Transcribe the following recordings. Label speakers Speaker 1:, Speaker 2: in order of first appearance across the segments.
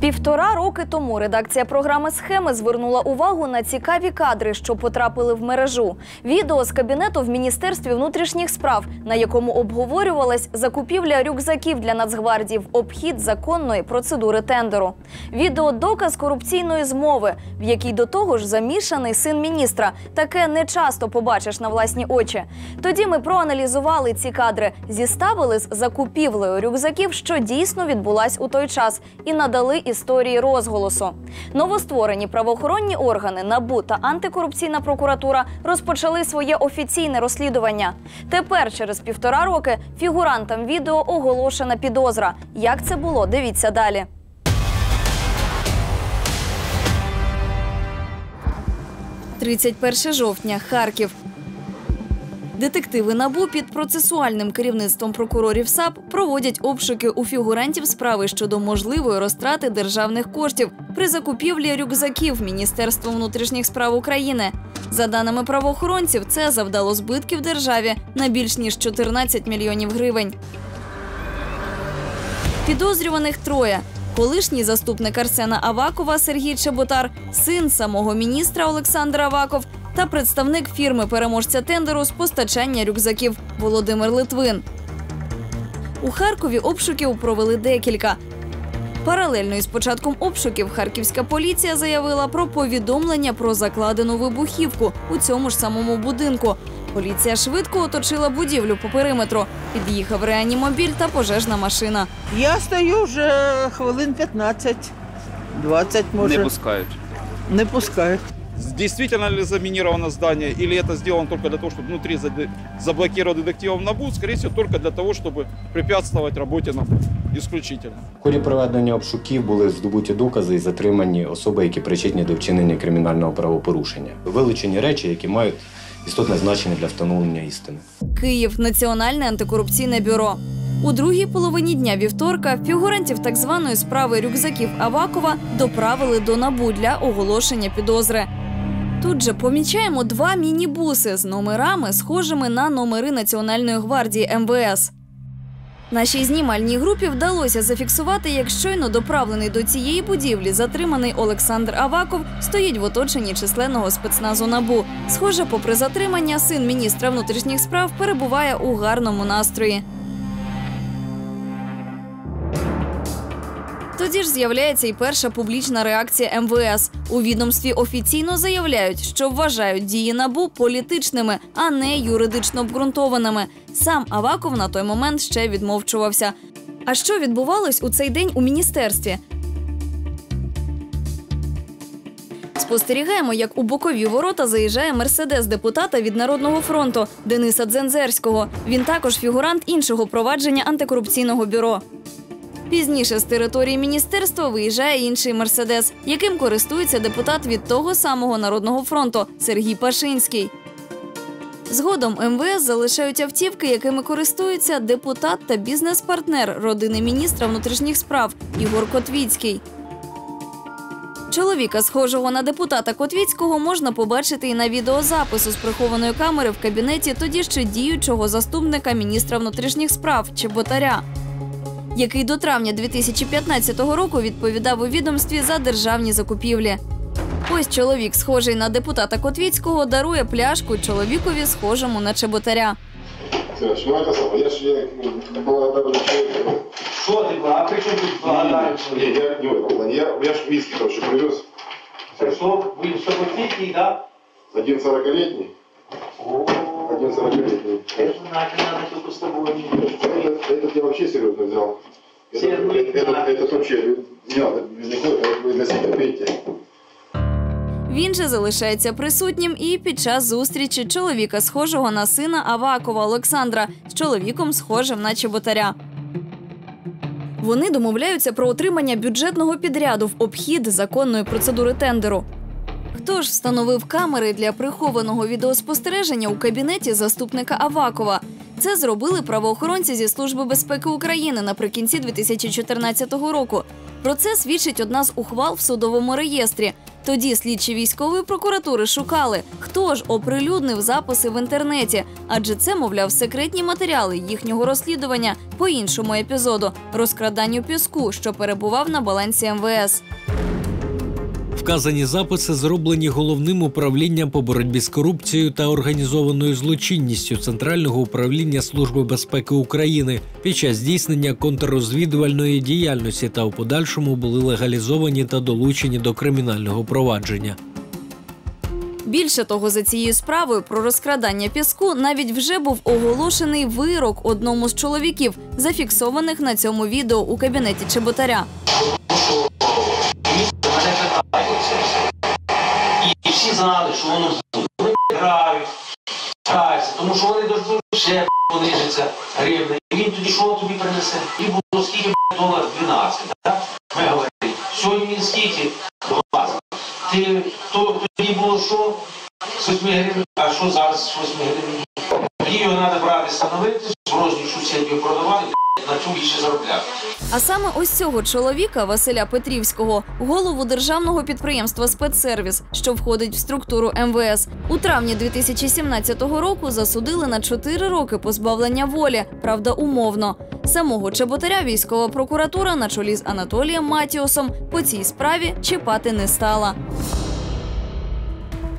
Speaker 1: Півтора роки тому редакція програми Схеми звернула увагу на цікаві кадри, що потрапили в мережу. Відео з кабінету в міністерстві внутрішніх справ, на якому обговорювалась закупівля рюкзаків для Нацгвардії в обхід законної процедури тендеру. Відео доказ корупційної змови, в якій до того ж замішаний син міністра. Таке не часто побачиш на власні очі. Тоді ми проаналізували ці кадри, зіставили з закупівлею рюкзаків, що дійсно відбулась у той час, і надали історії розголосу. Новостворені правоохоронні органи НАБУ та антикорупційна прокуратура розпочали своє офіційне розслідування. Тепер, через півтора роки, фігурантам відео оголошена підозра. Як це було? Дивіться далі. «31 жовтня, Харків. Детективи НАБУ під процесуальним керівництвом прокурорів САП проводять обшуки у фігурантів справи щодо можливої розтрати державних коштів при закупівлі рюкзаків Міністерством внутрішніх справ України. За даними правоохоронців, це завдало збитків державі на більш ніж 14 мільйонів гривень. Підозрюваних троє. Колишній заступник Арсена Авакова Сергій Чеботар, син самого міністра Олександр Аваков та представник фірми переможця тендеру з постачання рюкзаків Володимир Литвин. У Харкові обшуків провели декілька. Паралельно із початком обшуків харківська поліція заявила про повідомлення про закладену вибухівку у цьому ж самому будинку. Поліція швидко оточила будівлю по периметру. Під'їхав реанімобіль та пожежна машина.
Speaker 2: Я стою вже хвилин 15, 20 може.
Speaker 3: не пускают.
Speaker 2: Не пускають
Speaker 3: Действительно ли заминировано здание, или это сделано только для того, чтобы внутри заде- заблокировать детективов НАБУ, скорее всего, только для того, чтобы препятствовать работе НАБУ. Исключительно.
Speaker 4: В ході проведення обшуків були здобуті докази і затримані особи, які причетні до вчинення кримінального правопорушення. Вилучені речі, які мають істотне значення для встановлення істини.
Speaker 1: Київ Національне антикорупційне бюро. У другій половині дня вівторка фігурантів так званої справи рюкзаків Авакова доправили до набу для оголошення підозри. Тут же помічаємо два мінібуси з номерами, схожими на номери Національної гвардії МВС. Нашій знімальній групі вдалося зафіксувати, як щойно доправлений до цієї будівлі затриманий Олександр Аваков стоїть в оточенні численного спецназу набу. Схоже, попри затримання, син міністра внутрішніх справ перебуває у гарному настрої. Тоді ж з'являється і перша публічна реакція МВС. У відомстві офіційно заявляють, що вважають дії набу політичними, а не юридично обґрунтованими. Сам Аваков на той момент ще відмовчувався. А що відбувалось у цей день у міністерстві? Спостерігаємо, як у бокові ворота заїжджає мерседес депутата від Народного фронту Дениса Дзензерського. Він також фігурант іншого провадження антикорупційного бюро. Пізніше з території міністерства виїжджає інший мерседес, яким користується депутат від того самого народного фронту Сергій Пашинський. Згодом МВС залишають автівки, якими користується депутат та бізнес-партнер родини міністра внутрішніх справ Ігор Котвіцький. Чоловіка, схожого на депутата Котвіцького, можна побачити і на відеозапису з прихованої камери в кабінеті тоді ще діючого заступника міністра внутрішніх справ Чеботаря який до травня 2015 року відповідав у відомстві за державні закупівлі. Ось чоловік, схожий на депутата Котвіцького, дарує пляшку чоловікові, схожому на чеботаря.
Speaker 5: Слушай, ну это самое, я же я, ну, благодарный человек.
Speaker 6: Что ты, а при чем тут благодарность?
Speaker 5: Не, я не в этом плане. Я, я ж виски, короче, привез.
Speaker 6: Что, вы с тобой пить, да?
Speaker 5: Один 40-летний,
Speaker 6: О,
Speaker 5: один 40-летний.
Speaker 6: это знать не надо только с тобой.
Speaker 5: Этот, этот я вообще серьезно взял. Это,
Speaker 6: Серьезно,
Speaker 5: это, это,
Speaker 6: да.
Speaker 5: этот вообще не надо без никакой, это вы для себя пейте.
Speaker 1: Він же залишається присутнім і під час зустрічі чоловіка, схожого на сина Авакова Олександра, з чоловіком, схожим на чеботаря. Вони домовляються про отримання бюджетного підряду в обхід законної процедури тендеру. Хто ж встановив камери для прихованого відеоспостереження у кабінеті заступника Авакова? Це зробили правоохоронці зі Служби безпеки України наприкінці 2014 року. Про це свідчить одна з ухвал в судовому реєстрі. Тоді слідчі військової прокуратури шукали, хто ж оприлюднив записи в інтернеті, адже це, мовляв, секретні матеріали їхнього розслідування по іншому епізоду розкраданню піску, що перебував на балансі МВС.
Speaker 7: Вказані записи зроблені головним управлінням по боротьбі з корупцією та організованою злочинністю Центрального управління Служби безпеки України під час здійснення контррозвідувальної діяльності та у подальшому були легалізовані та долучені до кримінального провадження.
Speaker 1: Більше того, за цією справою про розкрадання піску навіть вже був оголошений вирок одному з чоловіків, зафіксованих на цьому відео у кабінеті Чеботаря.
Speaker 6: Ще понижиться гривня. І він тоді що тобі принесе? І було скільки долар 12, так? Ми говорили. Сьогодні він скільки? 20. Ти, то, тоді було що? З 8 гривень, а що зараз з 8 гривень? Тоді його треба брати, становити, рознішу сім'ю продавати, цьому більше заробляти.
Speaker 1: А саме ось цього чоловіка Василя Петрівського, голову державного підприємства Спецсервіс, що входить в структуру МВС, у травні 2017 року засудили на 4 роки позбавлення волі, правда, умовно. Самого Чеботаря військова прокуратура на чолі з Анатолієм Матіосом по цій справі чіпати не стала.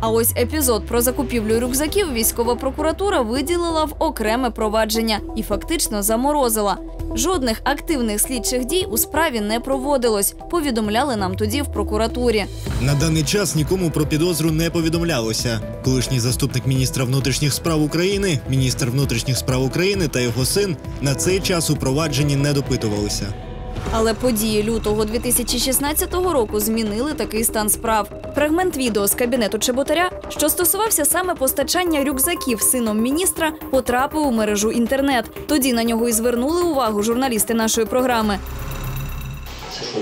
Speaker 1: А ось епізод про закупівлю рюкзаків військова прокуратура виділила в окреме провадження і фактично заморозила. Жодних активних слідчих дій у справі не проводилось. Повідомляли нам тоді в прокуратурі.
Speaker 8: На даний час нікому про підозру не повідомлялося. Колишній заступник міністра внутрішніх справ України, міністр внутрішніх справ України та його син на цей час у провадженні не допитувалися.
Speaker 1: Але події лютого 2016 року змінили такий стан справ. Фрагмент відео з кабінету Чеботаря, що стосувався саме постачання рюкзаків сином міністра, потрапив у мережу інтернет. Тоді на нього і звернули увагу журналісти нашої програми.
Speaker 6: Це що,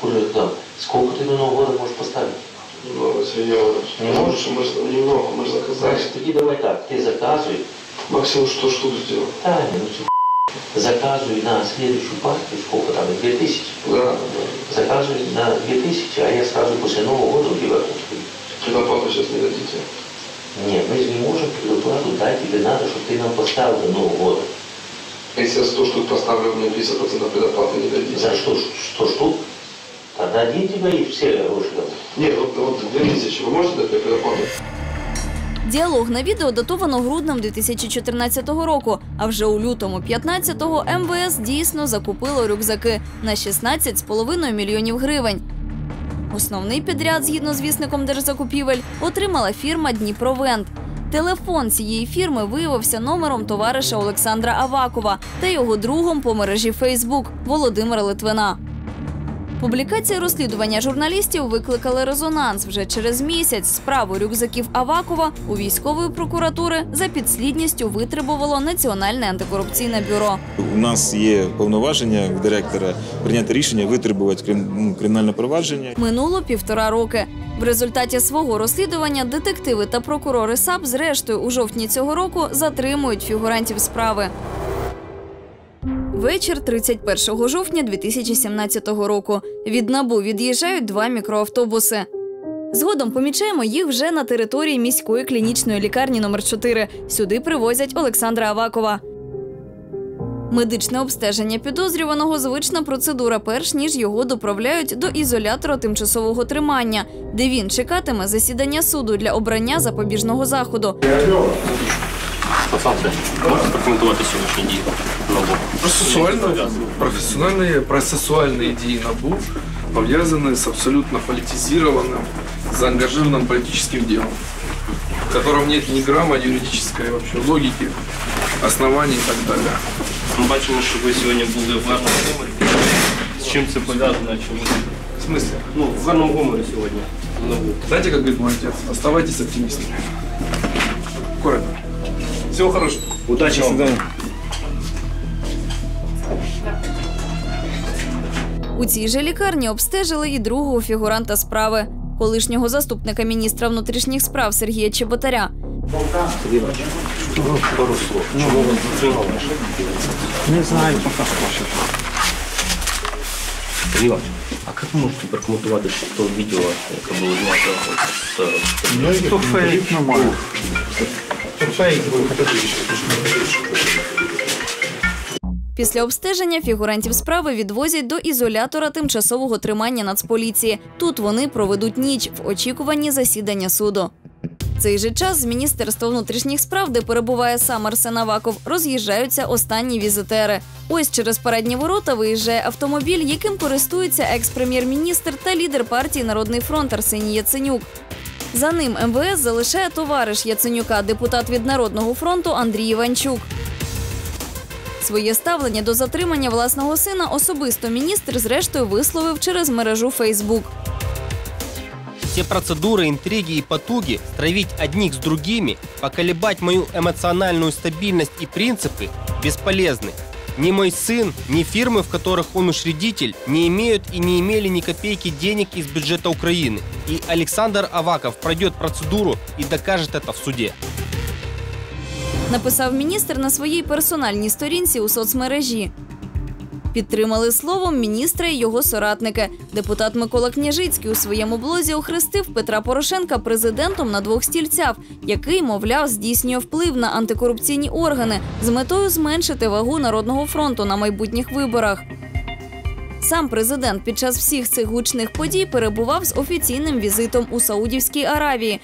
Speaker 6: Куря, сколько ти до Нового года можеш поставити?
Speaker 5: Много, Сергей Иванович.
Speaker 6: Не можешь?
Speaker 5: Мы же немного, мы же заказали.
Speaker 6: Значить, тоді давай так, ти заказуй,
Speaker 5: Максимум 100 штук сделал.
Speaker 6: та ну заказуй на следующую партию, сколько там, 2000?
Speaker 5: Да.
Speaker 6: Заказуй на 2000, а я сразу после Нового года у тебя куплю.
Speaker 5: Предоплату сейчас не дадите.
Speaker 6: Нет, мы же не можем предоплату дать, тебе надо, чтобы ты нам поставил до Нового года.
Speaker 5: Если я 100 штук поставлю, мне 50% предоплаты не дадите.
Speaker 6: За что, что штук? Тогда один тебе и все дам.
Speaker 5: Нет, вот, вот 2000 вы можете дать мне предоплату?
Speaker 1: Діалог на відео датовано груднем 2014 року. А вже у лютому 15-го МВС дійсно закупило рюкзаки на 16,5 мільйонів гривень. Основний підряд, згідно з вісником держзакупівель, отримала фірма Дніпровент. Телефон цієї фірми виявився номером товариша Олександра Авакова та його другом по мережі Фейсбук Володимира Литвина. Публікація розслідування журналістів викликали резонанс вже через місяць. Справу рюкзаків Авакова у військової прокуратури за підслідністю витребувало Національне антикорупційне бюро.
Speaker 9: У нас є повноваження в директора прийняти рішення витребувати крим- ну, кримінальне провадження.
Speaker 1: Минуло півтора роки. В результаті свого розслідування детективи та прокурори САП зрештою у жовтні цього року затримують фігурантів справи. Вечір 31 жовтня 2017 року. Від набу від'їжджають два мікроавтобуси. Згодом помічаємо їх вже на території міської клінічної лікарні номер 4 Сюди привозять Олександра Авакова. Медичне обстеження підозрюваного звична процедура, перш ніж його доправляють до ізолятора тимчасового тримання, де він чекатиме засідання суду для обрання запобіжного заходу.
Speaker 10: Олександре, можете прокоментувати сьогоднішні дії НАБУ?
Speaker 11: Процессуально, профессиональные процессуальные идеи НАБУ повязаны с абсолютно политизированным, заангажированным политическим делом, в котором нет ни грамма юридической вообще логики, оснований и так далее.
Speaker 10: Ми бачимо, що ви сьогодні були в гарному гуморі. З чим це пов'язано? Чому?
Speaker 11: В смысле?
Speaker 10: Ну, в гарному гуморі сьогодні в НАБУ.
Speaker 11: Знаете, как говорит мой отец, оставайтесь оптимистами. Всего хорошего.
Speaker 10: Удачі вам.
Speaker 1: У цій же лікарні обстежили і другого фігуранта справи колишнього заступника міністра внутрішніх справ Сергія Чеботаря.
Speaker 10: Чому вас затримали? Не знаю, що. Сергій А як ви можете прокоментувати то відео, яке було знято? з-
Speaker 3: То фейк немає.
Speaker 1: Після обстеження фігурантів справи відвозять до ізолятора тимчасового тримання Нацполіції. Тут вони проведуть ніч в очікуванні засідання суду. Цей же час з Міністерства внутрішніх справ, де перебуває сам Арсен Аваков, роз'їжджаються останні візитери. Ось через парадні ворота виїжджає автомобіль, яким користується екс-прем'єр-міністр та лідер партії Народний фронт Арсеній Яценюк. За ним МВС залишає товариш Яценюка, депутат від Народного фронту Андрій Іванчук. Своє ставлення до затримання власного сина особисто міністр зрештою висловив через мережу Фейсбук.
Speaker 12: Все процедуры, интриги и потуги стравить одних с другими, поколебать мою эмоциональную стабильность и принципы бесполезны. Ни мой сын, ни фирмы, в которых он учредитель, не имеют и не имели ни копейки денег из бюджета Украины. И Александр Аваков пройдет процедуру и докажет это в суде.
Speaker 1: Написав міністр на своїй персональній сторінці у соцмережі. Підтримали словом міністра і його соратники. Депутат Микола Княжицький у своєму блозі охрестив Петра Порошенка президентом на двох стільцях, який, мовляв, здійснює вплив на антикорупційні органи з метою зменшити вагу Народного фронту на майбутніх виборах. Сам президент під час всіх цих гучних подій перебував з офіційним візитом у Саудівській Аравії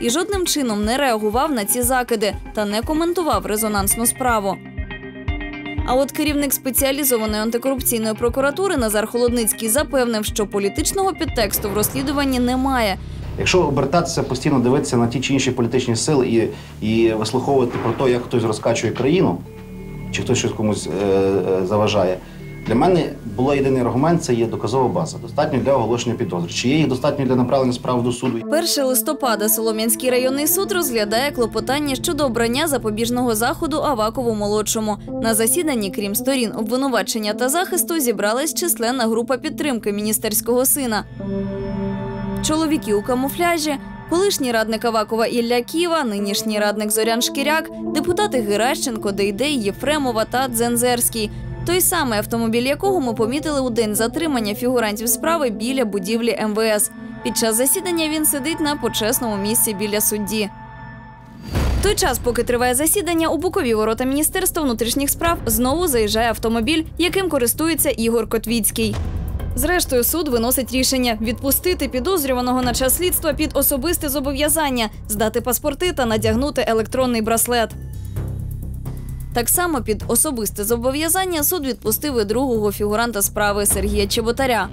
Speaker 1: і жодним чином не реагував на ці закиди та не коментував резонансну справу. А от керівник спеціалізованої антикорупційної прокуратури Назар Холодницький запевнив, що політичного підтексту в розслідуванні немає.
Speaker 13: Якщо обертатися постійно дивитися на ті чи інші політичні сили і, і вислуховувати про те, як хтось розкачує країну, чи хтось щось комусь е, е, заважає, для мене було єдиний аргумент це є доказова база. Достатньо для оголошення підозри. Чи є їх достатньо для направлення справ до суду?
Speaker 1: 1 листопада Солом'янський районний суд розглядає клопотання щодо обрання запобіжного заходу Авакову молодшому. На засіданні, крім сторін обвинувачення та захисту, зібралась численна група підтримки міністерського сина. Чоловіки у камуфляжі, колишній радник Авакова Ілля Ківа, нинішній радник Зорян Шкіряк, депутати Геращенко, Дейдей, Єфремова та Дзензерський. Той самий автомобіль, якого ми помітили у день затримання фігурантів справи біля будівлі МВС. Під час засідання він сидить на почесному місці біля судді. В той час, поки триває засідання, у бокові ворота Міністерства внутрішніх справ знову заїжджає автомобіль, яким користується Ігор Котвіцький. Зрештою, суд виносить рішення відпустити підозрюваного на час слідства під особисте зобов'язання, здати паспорти та надягнути електронний браслет. Так само під особисте зобов'язання суд відпустив і другого фігуранта справи Сергія Чеботаря.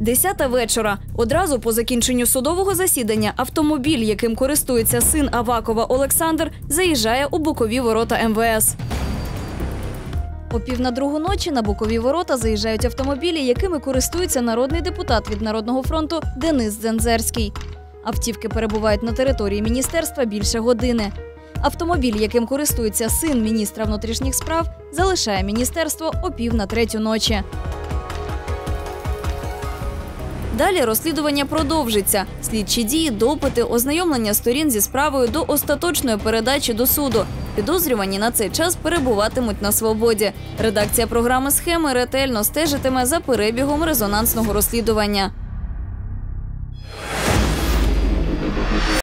Speaker 1: Десята вечора. Одразу по закінченню судового засідання автомобіль, яким користується син Авакова Олександр, заїжджає у бокові ворота МВС. О пів на другу ночі на бокові ворота заїжджають автомобілі, якими користується народний депутат від Народного фронту Денис Дзензерський. Автівки перебувають на території міністерства більше години. Автомобіль, яким користується син міністра внутрішніх справ, залишає міністерство о пів на третю ночі. Далі розслідування продовжиться. Слідчі дії, допити, ознайомлення сторін зі справою до остаточної передачі до суду. Підозрювані на цей час перебуватимуть на свободі. Редакція програми схеми ретельно стежитиме за перебігом резонансного розслідування.